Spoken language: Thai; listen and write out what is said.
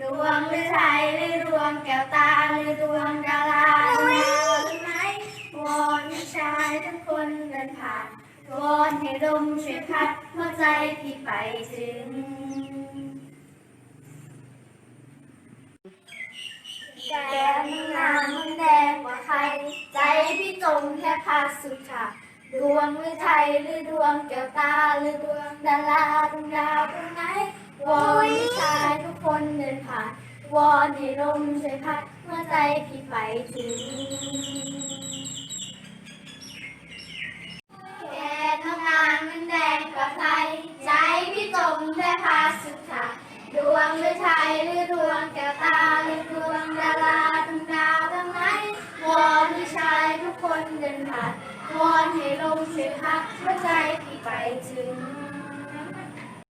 ดวงหรือไทยหรือดวงแก้วตาหรือดวงดาราดวงไหมวอนชายทุกคนเดินผ่านวอนให้ลมช่วยพัดหัวใจพี่ไปถึงแก้มนางมันแดงกว่าใคร ใจพี่จมแค่พาสุดค่ะ ดวงหรือไทยหรือดวงแก้วตาหรือดวงดาราดวงดาวดวงไหนวอนให้ชายทุกคน เดินผ่าน วอนให้ลมช่วยพัดหัวใจพี่ไปถึงแก้มนางมันแดงกว่าใครใจพี่จมแค่พาสุดค่ะดวงหรือไทยหรือดวงแก้วตาหรือดวงดาราดวงดาวดวงไหนวอนให้ชายทุกคนเดินผ่านวอนให้ลมช่วยพัดหัวใจพี่ไป